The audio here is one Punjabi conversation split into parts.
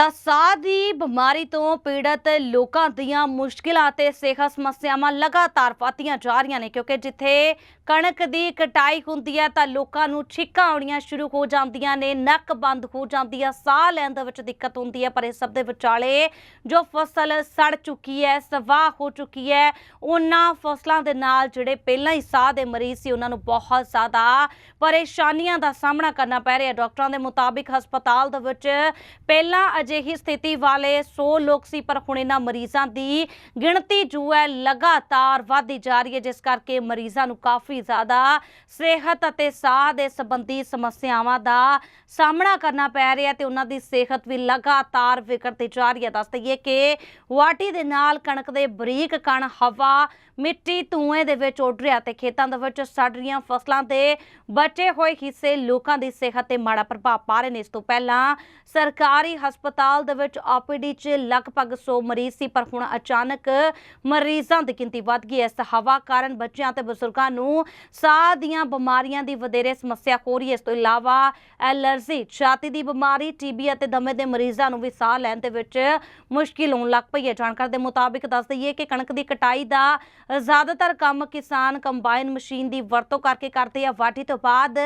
ਤਾਂ ਸਾਹ ਦੀ ਬਿਮਾਰੀ ਤੋਂ ਪੀੜਤ ਲੋਕਾਂ ਦੀਆਂ ਮੁਸ਼ਕਿਲਾਂ ਤੇ ਸਿਹਤ ਸਮੱਸਿਆਵਾਂ ਲਗਾਤਾਰ ਵਧਦੀਆਂ ਜਾ ਰਹੀਆਂ ਨੇ, ਕਿਉਂਕਿ ਜਿੱਥੇ ਕਣਕ ਦੀ ਕਟਾਈ ਹੁੰਦੀ ਹੈ, ਤਾਂ ਲੋਕਾਂ ਨੂੰ ਛਿੱਕਾਂ ਆਉਣੀਆਂ ਸ਼ੁਰੂ ਹੋ ਜਾਂਦੀਆਂ ਨੇ, ਨੱਕ ਬੰਦ ਹੋ ਜਾਂਦੀ ਹੈ, ਸਾਹ ਲੈਣ ਦੇ ਵਿੱਚ ਦਿੱਕਤ ਹੁੰਦੀ ਹੈ, ਪਰ ਇਹ ਸਭ ਦੇ ਵਿਚਾਲੇ ਜੋ ਫਸਲ ਸੜ ਚੁੱਕੀ ਹੈ, ਸਵਾਹ ਹੋ ਚੁੱਕੀ ਹੈ, ਉਹਨਾਂ ਫਸਲਾਂ ਦੇ ਨਾਲ ਜਿਹੜੇ ਪਹਿਲਾਂ ਹੀ ਸਾਹ ਦੇ ਮਰੀਜ਼ ਸੀ, ਉਹਨਾਂ ਨੂੰ ਬਹੁਤ ਜ਼ਿਆਦਾ ਪਰੇਸ਼ਾਨੀਆਂ ਦਾ ਸਾਹਮਣਾ ਕਰਨਾ ਪੈ ਰਿਹਾ। ਡਾਕਟਰਾਂ ਦੇ ਮੁਤਾਬਿਕ ਹਸਪਤਾਲ ਦੇ ਵਿੱਚ ਪਹਿਲਾਂ ਅਜਿਹੀ ਸਥਿਤੀ ਵਾਲੇ 100 ਲੋਕ ਸੀ, ਪਰ ਹੁਣ ਇਹਨਾਂ ਮਰੀਜ਼ਾਂ ਦੀ ਗਿਣਤੀ ਜੋ ਹੈ, ਲਗਾਤਾਰ ਵਧਦੀ ਜਾ ਰਹੀ ਹੈ, ਜਿਸ ਕਰਕੇ ਮਰੀਜ਼ਾਂ ਨੂੰ ਕਾਫੀ ਜ਼ਿਆਦਾ ਸਿਹਤ ਅਤੇ ਸਾਹ ਦੇ ਸੰਬੰਧੀ ਸਮੱਸਿਆਵਾਂ ਦਾ ਸਾਹਮਣਾ ਕਰਨਾ ਪੈ ਰਿਹਾ ਤੇ ਉਹਨਾਂ ਦੀ ਸਿਹਤ ਵੀ ਲਗਾਤਾਰ ਵਿਗੜਦੀ ਜਾ ਰਹੀ ਹੈ। ਦੱਸ ਦਈਏ ਕਿ ਵਾਟੀ ਦੇ ਨਾਲ ਕਣਕ ਦੇ ਬਰੀਕ ਕਣ, ਹਵਾ, ਮਿੱਟੀ, ਧੂਏ ਦੇ ਵਿੱਚ ਉੱਡ ਰਿਹਾ ਤੇ ਖੇਤਾਂ ਦੇ ਵਿੱਚ ਸੜ ਰਹੀਆਂ ਫਸਲਾਂ ਦੇ ਬਚੇ ਹੋਏ ਹਿੱਸੇ ਲੋਕਾਂ ਦੀ ਸਿਹਤ ਤੇ ਮਾੜਾ ਪ੍ਰਭਾਵ ਪਾ ਰਹੇ ਨੇ। ਇਸ ਤੋਂ ਪਹਿਲਾਂ ਸਰਕਾਰੀ ਹਸਪਤਾਲ ਦੇ ਵਿੱਚ ਓਪੀਡੀ 'ਚ ਲਗਭਗ 100 ਮਰੀਜ਼ ਸੀ, ਪਰ ਹੁਣ ਅਚਾਨਕ ਮਰੀਜ਼ਾਂ ਦੀ ਗਿਣਤੀ ਵੱਧ ਗਈ ਹੈ। ਇਸ ਹਵਾ ਕਾਰਨ ਬੱਚਿਆਂ ਤੇ ਬਜ਼ੁਰਗਾਂ ਨੂੰ ਸਾਹ ਦੀਆਂ ਬਿਮਾਰੀਆਂ ਦੀ ਵਧੇਰੇ ਸਮੱਸਿਆ ਹੋ ਰਹੀ ਹੈ। ਇਸ ਤੋਂ ਇਲਾਵਾ ਐਲਰਜੀ, ਛਾਤੀ ਦੀ ਬਿਮਾਰੀ, ਟੀਬੀ ਅਤੇ ਦਮੇ ਦੇ ਮਰੀਜ਼ਾਂ ਨੂੰ ਵੀ ਸਾਹ ਲੈਣ ਦੇ ਵਿੱਚ ਮੁਸ਼ਕਿਲ ਹੋਣ ਲੱਗ ਪਈ ਹੈ। ਜਾਣਕਾਰੀ ਦੇ ਮੁਤਾਬਿਕ ਦੱਸ ਦਈਏ ਕਿ ਕਣਕ ਦੀ ਕਟਾਈ ਦਾ ਜ਼ਿਆਦਾਤਰ ਕੰਮ ਕਿਸਾਨ ਕੰਬਾਈਨ ਮਸ਼ੀਨ ਦੀ ਵਰਤੋਂ ਕਰਕੇ ਕਰਦੇ ਆ। ਵਾਢੀ ਤੋਂ ਬਾਅਦ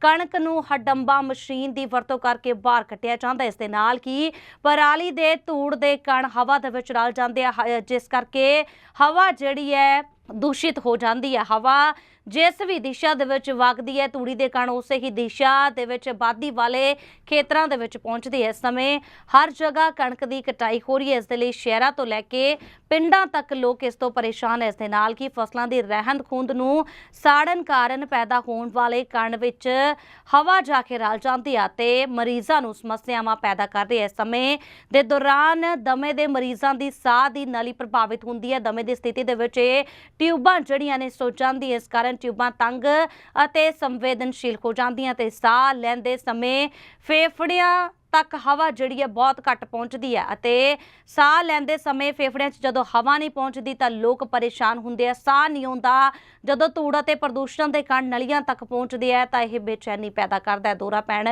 ਕਣਕ ਨੂੰ ਹਡੰਬਾ ਮਸ਼ੀਨ ਦੀ ਵਰਤੋਂ ਕਰਕੇ ਬਾਹਰ ਕੱਟਿਆ ਜਾਂਦਾ ਇਸ ਦੇ ਨਾਲ ਕੀ ਪਰਾਲੀ ਦੇ ਧੂੜ ਦੇ ਕਣ ਹਵਾ ਦੇ ਵਿੱਚ ਰਲ ਜਾਂਦੇ ਆ, ਹ- ਜਿਸ ਕਰਕੇ ਹਵਾ ਜਿਹੜੀ ਹੈ ਦੂਸ਼ਿਤ ਹੋ ਜਾਂਦੀ ਹੈ। ਹਵਾ ਜਿਸ ਵੀ ਦਿਸ਼ਾ ਦੇ ਵਿੱਚ ਵਗਦੀ ਹੈ ਤੂੜੀ ਦੇ ਕਣ ਉਸੇ ਹੀ ਦਿਸ਼ਾ ਦੇ ਵਿੱਚ ਆਬਾਦੀ ਵਾਲੇ ਖੇਤਰਾਂ ਦੇ ਵਿੱਚ ਪਹੁੰਚਦੀ ਹੈ। ਇਸ ਸਮੇਂ ਹਰ ਜਗ੍ਹਾ ਕਣਕ ਦੀ ਕਟਾਈ ਹੋ ਰਹੀ ਹੈ। ਇਸ ਦੇ ਲਈ ਸ਼ਹਿਰਾਂ ਤੋਂ ਲੈ ਕੇ ਪਿੰਡਾਂ ਤੱਕ ਲੋਕ ਇਸ ਤੋਂ ਪਰੇਸ਼ਾਨ ਹੈ। ਇਸ ਦੇ ਨਾਲ ਕਿ ਫਸਲਾਂ ਦੀ ਰਹਿੰਦ ਖੂੰਦ ਨੂੰ ਸਾੜਨ ਕਾਰਨ ਪੈਦਾ ਹੋਣ ਵਾਲੇ ਕਣ ਵਿੱਚ ਹਵਾ ਜਾ ਕੇ ਰਲ ਜਾਂਦੀ ਹੈ ਤੇ ਮਰੀਜ਼ਾਂ ਨੂੰ ਸਮੱਸਿਆਵਾਂ ਪੈਦਾ ਕਰ ਰਹੀ ਹੈ। ਇਸ ਸਮੇਂ ਦੇ ਦੌਰਾਨ ਦਮੇ ਦੇ ਮਰੀਜ਼ਾਂ ਦੀ ਸਾਹ ਦੀ ਨਲੀ ਪ੍ਰਭਾਵਿਤ ਹੁੰਦੀ ਹੈ। ਦਮੇ ਦੀ ਸਥਿਤੀ ਦੇ ਵਿੱਚ ਇਹ ਟਿਊਬਾਂ ਜਿਹੜੀਆਂ ਨੇ, ਸੋ ਜਾਂਦੀ ਹੈ। ਇਸ ਕਾਰਨ ਟਿਊਬਾਂ ਤੰਗ ਅਤੇ ਸੰਵੇਦਨਸ਼ੀਲ ਹੋ ਜਾਂਦੀਆਂ ਤੇ ਸਾਹ ਲੈਂਦੇ ਸਮੇਂ ਫੇਫੜਿਆਂ ਤੱਕ ਹਵਾ ਜਿਹੜੀ ਹੈ ਬਹੁਤ ਘੱਟ ਪਹੁੰਚਦੀ ਹੈ ਅਤੇ ਸਾਹ ਲੈਂਦੇ ਸਮੇਂ ਫੇਫੜਿਆਂ 'ਚ ਜਦੋਂ ਹਵਾ ਨਹੀਂ ਪਹੁੰਚਦੀ ਤਾਂ ਲੋਕ ਪਰੇਸ਼ਾਨ ਹੁੰਦੇ ਆ। ਸਾਹ ਨਹੀਂ ਆਉਂਦਾ। ਜਦੋਂ ਧੂੜ ਅਤੇ ਪ੍ਰਦੂਸ਼ਣ ਦੇ ਕਾਰਨ ਨਲੀਆਂ ਤੱਕ ਪਹੁੰਚਦੇ ਹੈ ਤਾਂ ਇਹ ਬੇਚੈਨੀ ਪੈਦਾ ਕਰਦਾ ਹੈ। ਦੌਰਾ ਪੈਣ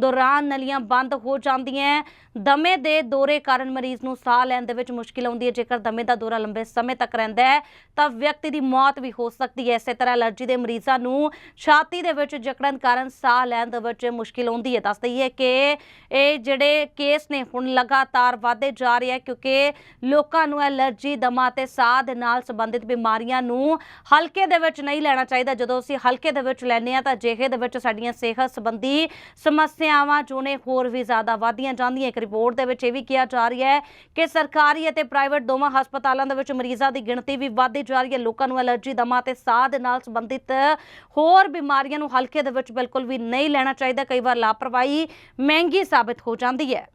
ਦੌਰਾਨ ਨਲੀਆਂ ਬੰਦ ਹੋ ਜਾਂਦੀਆਂ ਦਮੇ ਦੇ ਦੌਰੇ ਕਾਰਨ ਮਰੀਜ਼ ਨੂੰ ਸਾਹ ਲੈਣ ਦੇ ਵਿੱਚ ਮੁਸ਼ਕਿਲ ਆਉਂਦੀ ਹੈ। ਜੇਕਰ ਦਮੇ ਦਾ ਦੌਰਾ ਲੰਬੇ ਸਮੇਂ ਤੱਕ ਰਹਿੰਦਾ ਹੈ, ਤਾਂ ਵਿਅਕਤੀ ਦੀ ਮੌਤ ਵੀ ਹੋ ਸਕਦੀ ਹੈ। ਇਸੇ ਤਰ੍ਹਾਂ ਐਲਰਜੀ ਦੇ ਮਰੀਜ਼ਾਂ ਨੂੰ ਛਾਤੀ ਦੇ ਵਿੱਚ ਜਕੜਨ ਕਾਰਨ ਸਾਹ ਲੈਣ ਦੇ ਵਿੱਚ ਮੁਸ਼ਕਿਲ ਆਉਂਦੀ ਹੈ। ਦੱਸ ਦਈਏ ਕਿ ਇਹ ਜਿਹੜੇ ਕੇਸ ਨੇ ਹੁਣ ਲਗਾਤਾਰ ਵਧਦੇ ਜਾ ਰਹੇ ਆ, ਕਿਉਂਕਿ ਲੋਕਾਂ ਨੂੰ ਐਲਰਜੀ, ਦਮਾ ਤੇ ਸਾਹ ਦੇ ਨਾਲ ਸੰਬੰਧਿਤ ਬਿਮਾਰੀਆਂ ਨੂੰ ਹਲਕੇ ਦੇ ਵਿੱਚ ਨਹੀਂ ਲੈਣਾ ਚਾਹੀਦਾ। ਜਦੋਂ ਅਸੀਂ ਹਲਕੇ ਦੇ ਵਿੱਚ ਲੈਂਦੇ ਆ ਤਾਂ ਜਿਹੇ ਦੇ ਵਿੱਚ ਸਾਡੀਆਂ ਸਿਹਤ ਸੰਬੰਧੀ ਸਮੱਸਿਆਵਾਂ ਜੋ ਨੇ ਹੋਰ ਵੀ ਜ਼ਿਆਦਾ ਵਧਦੀਆਂ ਜਾਂਦੀਆਂ। ਇੱਕ ਰਿਪੋਰਟ ਦੇ ਵਿੱਚ ਇਹ ਵੀ ਕਿਹਾ ਜਾ ਰਿਹਾ ਹੈ ਕਿ ਸਰਕਾਰੀ ਅਤੇ ਪ੍ਰਾਈਵੇਟ ਦੋਵਾਂ ਹਸਪਤਾਲਾਂ ਦੇ ਵਿੱਚ ਮਰੀਜ਼ਾਂ ਦੀ ਗਿਣਤੀ ਵੀ ਵਧਦੀ ਜਾ ਰਹੀ ਹੈ। ਲੋਕਾਂ ਨੂੰ ਐਲਰਜੀ, ਦਮਾ ਤੇ ਸਾਹ ਦੇ ਨਾਲ ਸੰਬੰਧਿਤ ਹੋਰ ਬਿਮਾਰੀਆਂ ਨੂੰ ਹਲਕੇ ਦੇ ਵਿੱਚ ਬਿਲਕੁਲ ਵੀ ਨਹੀਂ ਲੈਣਾ ਚਾਹੀਦਾ। ਕਈ ਵਾਰ ਲਾਪਰਵਾਹੀ ਮਹਿੰਗੀ ਸਾਬਿਤ ਹੋ ਜਾਂਦੀ ਹੈ।